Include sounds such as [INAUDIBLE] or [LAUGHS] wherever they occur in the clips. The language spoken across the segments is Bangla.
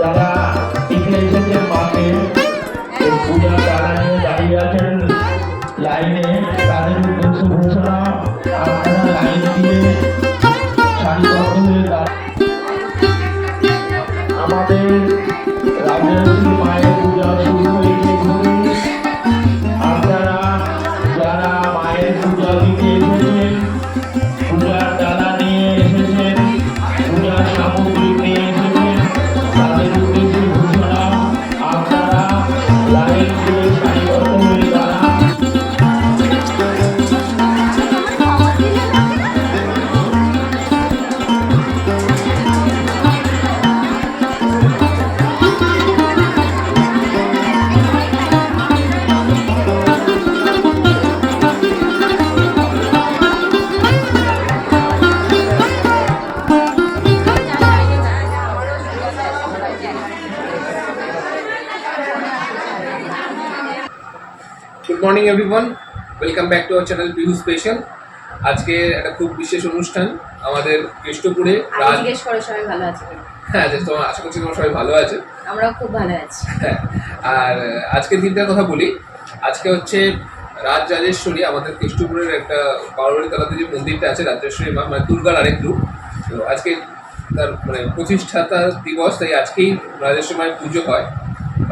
তারা দাঁড়িয়ে আছেন। লাইনে তাদের লাইন দিয়ে সারিবদ্ধ হয়ে আমাদের Rajshree good morning everyone welcome back to our channel Bihu special আজকে একটা খুব বিশেষ অনুষ্ঠান আমাদের কেষ্টপুরে। রাজ জিজ্ঞেস করো সবাই ভালো আছে হ্যাঁ তোমার আশা করছি তোমার সবাই ভালো আছে। আমরাও খুব ভালো আছি। হ্যাঁ আর আজকের দিনটার কথা বলি। আজকে হচ্ছে রাজ রাজেশ্বরী আমাদের কেষ্টপুরের একটা বারোয়ারি তলাতে যে মন্দিরটা আছে রাজেশ্বরী মা মানে দুর্গার আরেক রূপ। তো আজকে তার মানে প্রতিষ্ঠাতা দিবস তাই আজকেই রাজেশ্বরী মায়ের পুজো হয়।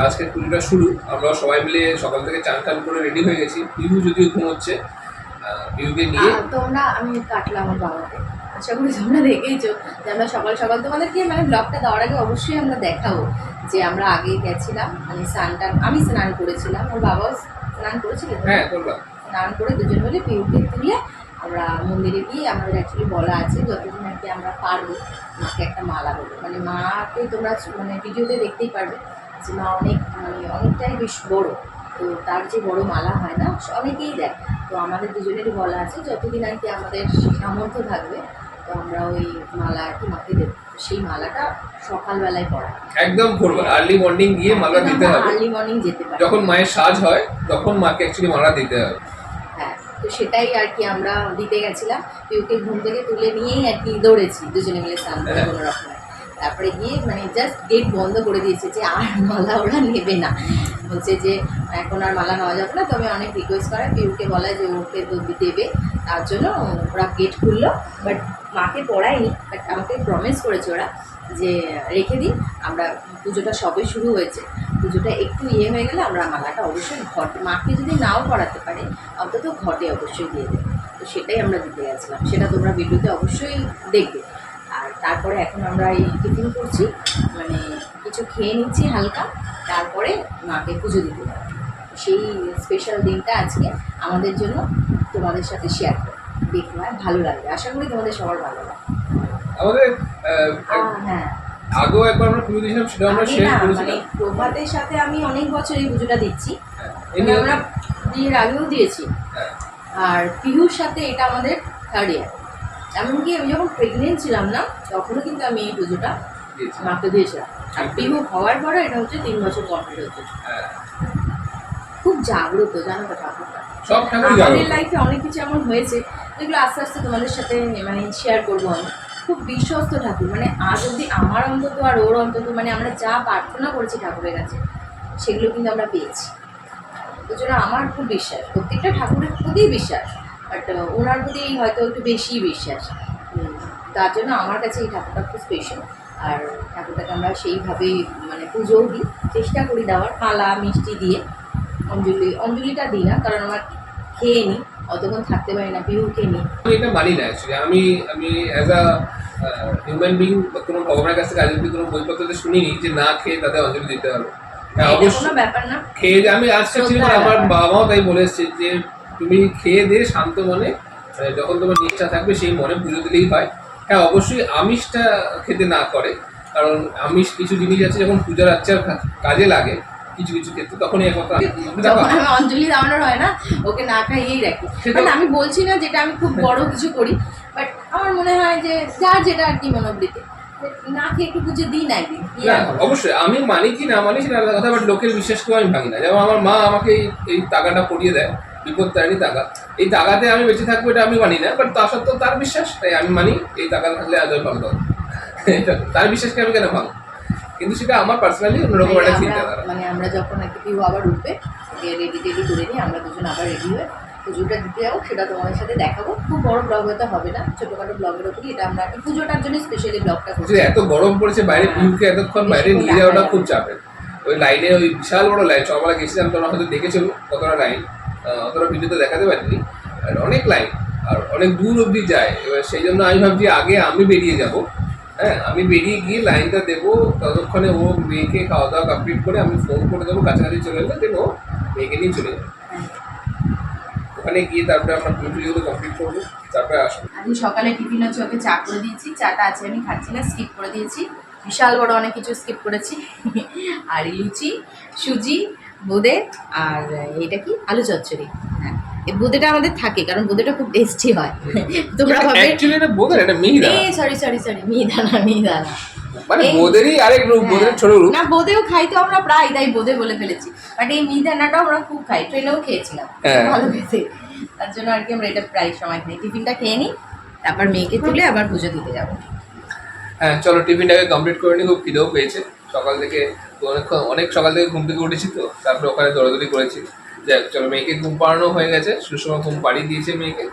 আজকে পুজোটা শুরু। আমরা সবাই মিলে সকাল থেকে চান টান করে রেডি হয়ে গেছি। বিহু যদিও ঘুমোচ্ছে বিহুকে নিয়ে। তোমরা আমি কাটলাম আমার বাবাকে। আশা করি তোমরা দেখেইছো যে আমরা সকাল সকাল তোমাদেরকে মানে ব্লগটা দেওয়ার আগে অবশ্যই আমরা দেখাবো যে আমরা আগে গেছিলাম মানে স্নানটা আমি স্নান করেছিলাম ওর বাবাও স্নান করেছিল হ্যাঁ স্নান করে দুজন মিলে পিউকে তুলে আমরা মন্দিরে গিয়ে আমাদের অ্যাকচুয়ালি বলা আছে যতদিন আর কি আমরা পারব মাকে একটা মালা দেবো। মানে মাকে তোমরা মানে ভিডিওতে দেখতেই পারবে। যে মা অনেক মানে অনেকটাই বেশ বড়। তো তার যে বড় মালা হয় না অনেকেই দেয়। তো আমাদের দুজনেরই বলা আছে যতদিন আর কি আমাদের সামর্থ্য থাকবে তো আমরা ওই মালা আর কি মাকে দেবো। সেই মালাটা সকালবেলায় পড়া একদম ভোরবেলা আর্লি মর্নিং গিয়ে মালা দিতে হবে। আর্লি মর্নিং যেতে পারি। যখন মায়ের সাজ হয় তখন মাকে অ্যাকচুয়ালি মালা দিতে হবে। হ্যাঁ তো সেটাই আর কি আমরা দিতে গেছিলাম। পিউকে ঘুম থেকে তুলে নিয়েই আর কি দৌড়েছি দুজনে মিলে স্নান করে কোনো রকমে। তারপরে গিয়ে মানে জাস্ট গেট বন্ধ করে দিয়েছে যে আর মালা ওরা নেবে না। বলছে যে, এখন আর মালা নেওয়া যাবে না, তবে অনেক রিকোয়েস্ট করে পিউকে বলে যে ওকে তো দেবে। তার জন্য ওরা গেট খুললো বাট মাকে পড়ায়নি বাট আমাকে প্রমিস করেছে ওরা যে, রেখে দিন, আমরা পুজোটা সবে শুরু হয়েছে। পুজোটা একটু ইয়ে হয়ে গেলে আমরা মালাটা অবশ্যই ঘটে মাকে যদি নাও পড়াতে পারে, অন্তত ঘটে অবশ্যই দিয়ে দেবে। তো সেটাই আমরা দিতে গেছিলাম সেটা তোমরা ভিডিওতে অবশ্যই দেখবে। তারপরে এখন আমরা এই টিফিন করছি। মানে কিছু খেয়ে নিচ্ছি হালকা তারপরে মাকে পুজো দিতে সেই স্পেশাল দিনটা আজকে আমাদের জন্য তোমাদের সাথে শেয়ার করো দেখো হ্যাঁ ভালো লাগবে। আশা করি তোমাদের সবার ভালো লাগবে। আমাদের হ্যাঁ। আগেও একবার আমরা পুজো দিয়েছিলাম সেটা আমরা শেয়ার না, মানে করেছিলাম প্রভাতের সাথে আমি অনেক বছর এই পুজোটা দিচ্ছি। হ্যাঁ, মানে আমরা বিয়ের আগেও দিয়েছি। হ্যাঁ, আর পিহুর সাথে এটা আমাদের থার্ড ইয়ার এমনকি আমি যখন প্রেগনেন্ট ছিলাম না তখনও কিন্তু আমি এই পুজোটা। মাকে দিয়েছিলাম। আর পিহু হওয়ার পরে এটা হচ্ছে তিন বছর কমপ্লিট হচ্ছে। হ্যাঁ, খুব জাগ্রত জানো তো ঠাকুরটা। আমাদের লাইফে অনেক কিছু এমন হয়েছে যেগুলো আস্তে আস্তে তোমাদের সাথে মানে শেয়ার করব আমি। খুব বিশ্বস্ত ঠাকুর মানে আজ অবধি আমার অন্তত আর ওর অন্তত মানে আমরা যা প্রার্থনা করেছি ঠাকুরের কাছে সেগুলো কিন্তু আমরা পেয়েছি। ওই জন্য আমার খুব বিশ্বাস প্রত্যেকটা ঠাকুরের প্রতি বিশ্বাস। বাট ওনার প্রতি হয়তো একটু বেশি বিশ্বাস। তার জন্য আমার কাছে এই ঠাকুরটা খুব স্পেশাল আর ঠাকুরটাকে আমরা সেইভাবেই মানে পুজোও দিই চেষ্টা করি দেওয়ার। মালা মিষ্টি দিয়ে অঞ্জলি অঞ্জলিটা দিই না কারণ আমার খেয়ে নিই অতক্ষণ থাকতে পারি না পিউ খেয়ে নিই। আমি এটা মানি না অ্যাকচুয়ালি আমি আমি অ্যাজ আ হিউম্যান বিং কোনো ভগবানের কাছ থেকে আজ অব্দি কোনো বইপত্রতে শুনিনি যে না খেয়ে তাদের অঞ্জলি দিতে হবে। অবশ্যই ব্যাপার না। খেয়ে আমি আজকে আমার ব্যাপার। বাবা মাও তাই বলে এসছে যে তুমি খেয়ে দিয়ে শান্ত মনে মানে যখন তোমার নিষ্ঠা থাকবে সেই মনে পুজো দিলেই হয়। হ্যাঁ অবশ্যই আমিষটা খেতে না করে কারণ আমিষ কিছু জিনিস আছে যখন পূজার আচ্চার কাজে লাগে কিছু কিছু ক্ষেত্রে দেখো যখন আমি অঞ্জলি দেওয়ানোর হয় না ওকে না খাইয়েই রাখি। সেটা- আমি বলছি না যেটা আমি খুব বড় কিছু করি বাট আমার মনে হয় যে যার যেটা আর কি মনোবৃত্তি। না খেয়ে একটু পুজো দিই না একদিন? অবশ্যই আমি মানি কি না মানি সেটা আলাদা কথা বাট লোকের বিশ্বাসকেও আমি ভাঙি না। যেমন আমার মা আমাকে এই টাকাটা পরিয়ে দেয় বিপদ তারিণী তাগা। এই তাগাতে আমি বেঁচে থাকব এটা আমি মানি না বাট তা সত্ত্বেও তার বিশ্বাস তাই আমি মানি এই তাগা থাকলে আদৌ ভালো এটা- তার বিশ্বাসকে আমি কেন ভাঙবো কিন্তু সেটা আমার পার্সোনালি অন্যরকম একটা চিন্তাধারা। মানে আমরা যখন একটা কেউ আবার উঠবে রেডি টেডি করে নিয়ে আমরা দুজন আবার রেডি হয়ে পুজোটা দিতে যাব সেটা তোমাদের সাথে দেখাবো। খুব বড় ব্লগ হয়তো হবে না ছোটোখাটো ব্লগের ওপরই এটা আমরা এই পুজোটার জন্য স্পেশালি ব্লগটা করছি। এত গরম পড়েছে বাইরে পিউকে এতক্ষণ বাইরে নিয়ে যাওয়াটা খুব চাপের ওই লাইনে ওই বিশাল বড় লাইন সকালে গেছিলাম তোমরা হয়তো দেখেছ কতটা লাইন অতটা ভিডিওতে দেখাতে পারিনি। আর অনেক লাইন আর অনেক দূর অবধি যায়। এবার সেই জন্য আমি ভাবছি আগে আমি বেরিয়ে যাব। হ্যাঁ আমি বেরিয়ে গিয়ে লাইনটা দেবো, ততক্ষণে ও মেয়েকে খাওয়া দাওয়া কমপ্লিট করে আমি ফোন করে দেবো, কাছাকাছি চলে এলে দেবো মেয়েকে নিয়ে চলে যাব। ওখানে গিয়ে তারপরে আমরা পুজোগুলো কমপ্লিট করব। তারপরে আসব। আমি সকালে টিফিন হচ্ছে, ওকে চা করে দিয়েছি। চাটা আছে, আমি খাচ্ছি না স্কিপ করে দিয়েছি। বিশাল বড় অনেক কিছু স্কিপ করেছি। [LAUGHS] আর লুচি সুজি বোঁদে আর এটা কি? আলু চচ্চড়ি। হ্যাঁ। এই বোঁদেটা আমাদের থাকে কারণ বোঁদেটা খুব টেস্টি হয়। তোমরা ভাবে অ্যাকচুয়ালি এটা বোধের এটা মিহিদা এ sorry sorry sorry mihidana mihidana. মানে এই- আরেক রূপ বোধের ছোট রূপ। না বোঁদেও খাই তো আমরা প্রায় তাই বোঁদে বলে ফেলেছি। বাট এই মিহিদানাটাও আমরা খুব খাই ট্রেনেও খেয়েছিলাম। হ্যাঁ। ভালো খেতে তার জন্য আর কি আমরা এটা প্রায় সময় খাই। টিফিনটা খেয়ে নিই তারপর মেয়েকে তুলে আবার পুজো দিতে যাব। হ্যাঁ চলো টিফিনটাকে কমপ্লিট করে নিই খুব খিদেও পেয়েছে। সকাল থেকে অনেকক্ষণ অনেক সকাল থেকে ঘুম থেকে উঠেছি তো, তারপরে ওখানে দৌড়াদৌড়ি করেছি। যাক চলো, মেয়েকে ঘুম পাড়ানো হয়ে গেছে। সুষমা ঘুম পাড়িয়ে দিয়েছে মেয়েকে।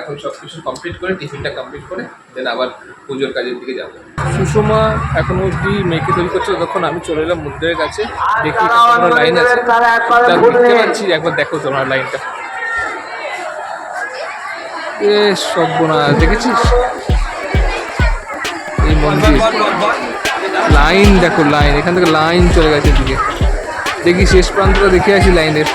এখন সব কিছু কমপ্লিট করে, টিফিনটা কমপ্লিট করে দেন আবার পুজোর কাজের দিকে যাব। সুষমা এখন অবধি মেয়েকে তৈরি করছে। ততক্ষণ আমি চলে এলাম মন্দিরের কাছে। দেখি লাইন আছে। দেখতে পাচ্ছি। একবার দেখো তোমার লাইনটা এ সর্বনাশ, দেখেছিস? এই মন্দির। লাইন, দেখো লাইন, এখান থেকে লাইন চলে গেছে দিকে দেখি শেষ প্রান্তটা দেখে আসি লাইনের।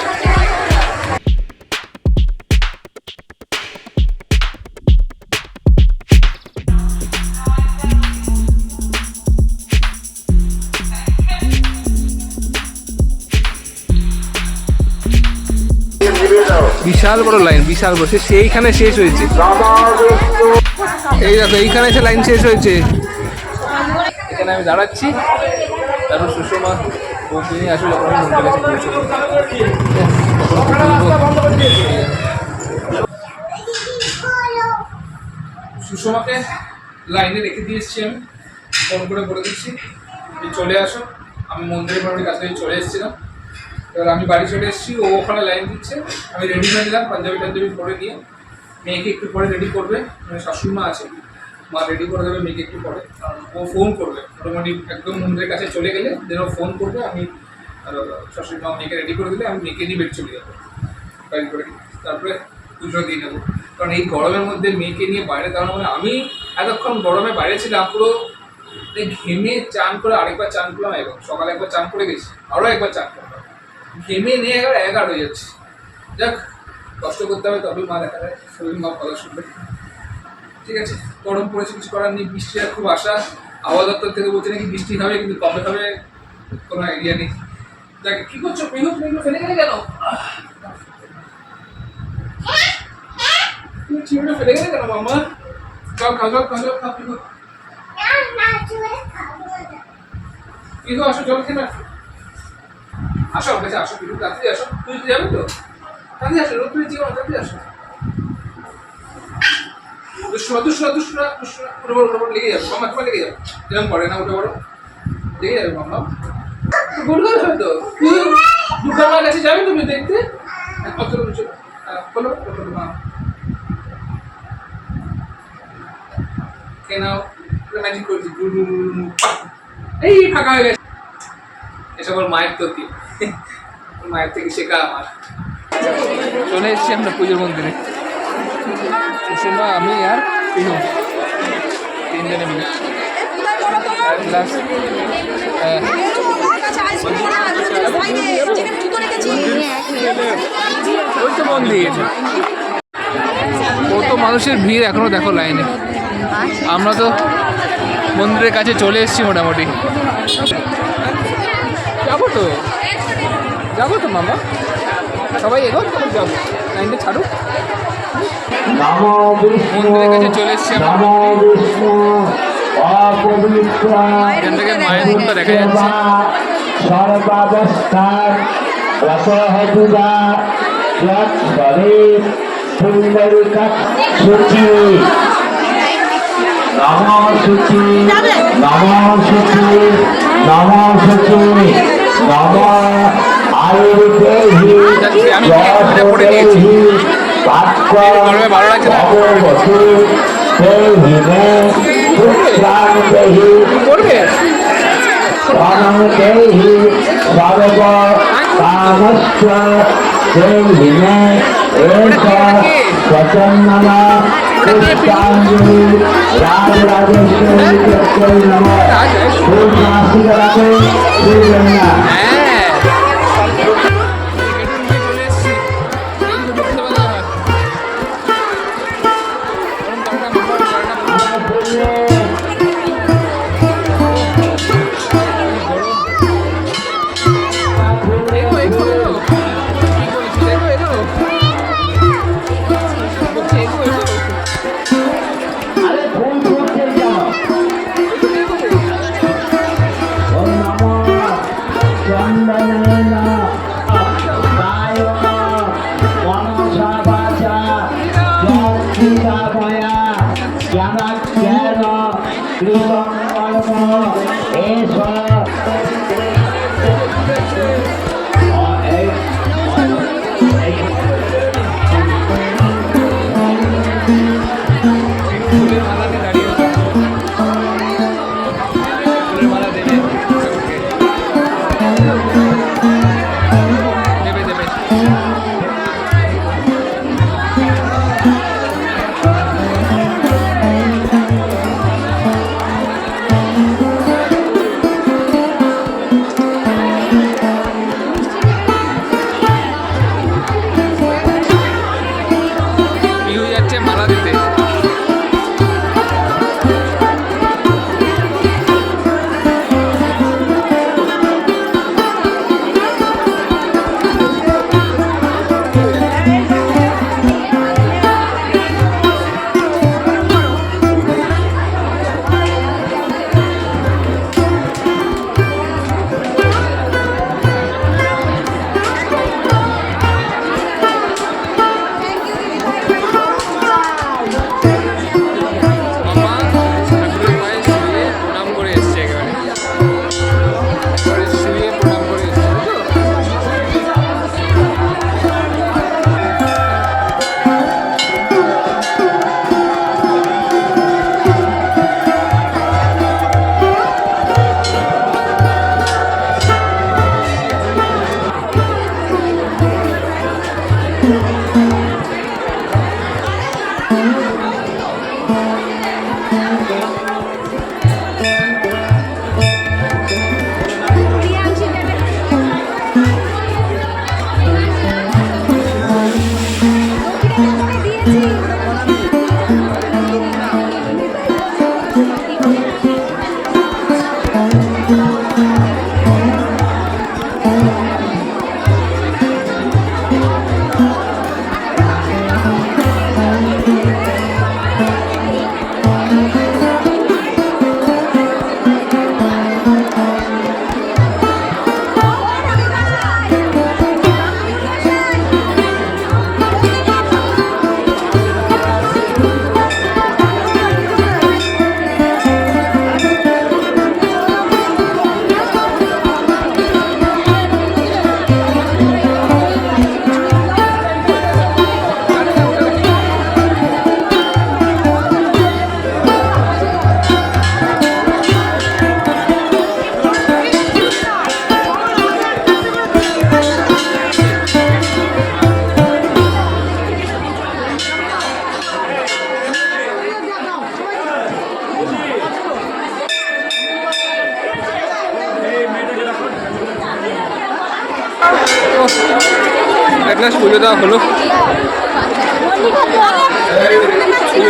বিশাল বড় লাইন, বিশাল বড় সেইখানে শেষ হয়েছে। এই দেখো, এইখানে এসে লাইন শেষ হয়েছে। এখানে আমি দাঁড়াচ্ছি। তারপর সুষমা নিয়ে আসলে। সুষমাকে লাইনে রেখে দিয়ে এসেছি আমি। ফোন করে বলে দিচ্ছি যে চলে আসো। আমি মন্দিরের মোটামুটি কাছাকাছি চলে এসেছিলাম। এবার আমি বাড়ি চলে এসেছি, ও ওখানে লাইন দিচ্ছে। আমি রেডি হয়ে নিলাম, পাঞ্জাবি টাঞ্জাবি পরে নিয়ে। মেয়েকে একটু পরে রেডি করবে। মানে শাশুড়ি মা আছে। মা রেডি করে দেবে, মেয়েকে একটু পরে। কারণ ও ফোন করবে। মোটামুটি একদম মন্দিরের কাছে চলে গেলে ও ফোন করবে, আমি শাশুড়ি মা মেয়েকে রেডি করে দিলে আমি মেয়েকে নিয়ে বেড চলে যাব। গাড়ি করে তারপরে পুজো দিয়ে নেব। কারণ এই গরমের মধ্যে মেয়েকে নিয়ে বাইরে দাঁড়ানো মানে আমি এতক্ষণ গরমে বাইরে ছিলাম, পুরো এই ঘেমে চান করে আরেকবার চান করলাম, এবং সকালে একবার চান করে গেছি আরও একবার চান করলাম। ঘেমে নিয়ে একবার এগারো হয়ে যাচ্ছে। যাক, কষ্ট করতে হবে তবে মা দেখা যায় শরীর মা কথা শুনবে। ঠিক আছে, গরম পড়েছে, কিছু করার নেই, বৃষ্টির খুব আশা। আবহাওয়া দপ্তর থেকে বলছে নাকি বৃষ্টি হবে, কিন্তু কবে হবে, কোনো আইডিয়া নেই। যাক কি করছ? মেঘু মেঘু ফেলে গেলে কেন? ফেলে গেলে কেন মামা খাও খাও খাও পিকু পিকু আসো, জল খেয়ে আসো। আসো আসো পিকু তাড়াতাড়ি আসো। তুই তো তাড়াতাড়ি আসো, রোদ তুই না তাড়াতাড়ি আসো। দুষ্টুরা দুষ্টুরা দুষ্টুরা দুষ্টুরা উঠে বড় লেগে যাবে। মামা তোমার লেগে যাবে। যেরকম করে না, ওটা বড়। লেগে যাবে মামা করে তো তুই দুর্গা মার কাছে যাবে তুমি দেখতে। কত বলো মা কেন ম্যাজিক করছি। এই ফাঁকা হয়ে গেছে। এসব ওর মায়ের তো কি মায়ের থেকে শেখা আমার। চলে এসেছি আমরা পুজোর মন্দিরে। সুষমা, আমি আর তিনজনে মিলে। কত মানুষের ভিড় এখনও দেখো লাইনে। আমরা তো মন্দিরের কাছে চলে এসেছি মোটামুটি। যাব তো। যাব তো মামা। সবাই এগো যাব। লাইনটা ছাড়ুক। মন্দিরের কাছে চলে এসছে এখান থেকে মায়ের মুখটা দেখা যাচ্ছে সর্বাবস্থান রসহদুরা যৎসরে সুন্দরিকা সূচি নম সূচি নম সূচি নম সূচি নম আয়ুর্বেহি আমি পড়ে নিয়েছি ভালো লাগছে না? করবে? প্রাণদেহি সর্ব কামশ্চ দেহিনে এষ প্রচন্নমা পুষ্পাঞ্জলি রাজরাজেশ্বরী চক্রী নম। খুব নাসিক রাখে শ্রী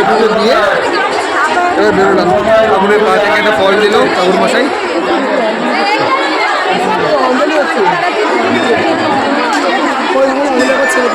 এগুলো এটুকু দিয়ে এবার বেরোলাম। ঠাকুরের পা থেকে একটা ফল দিল ঠাকুর মশাই ছেলে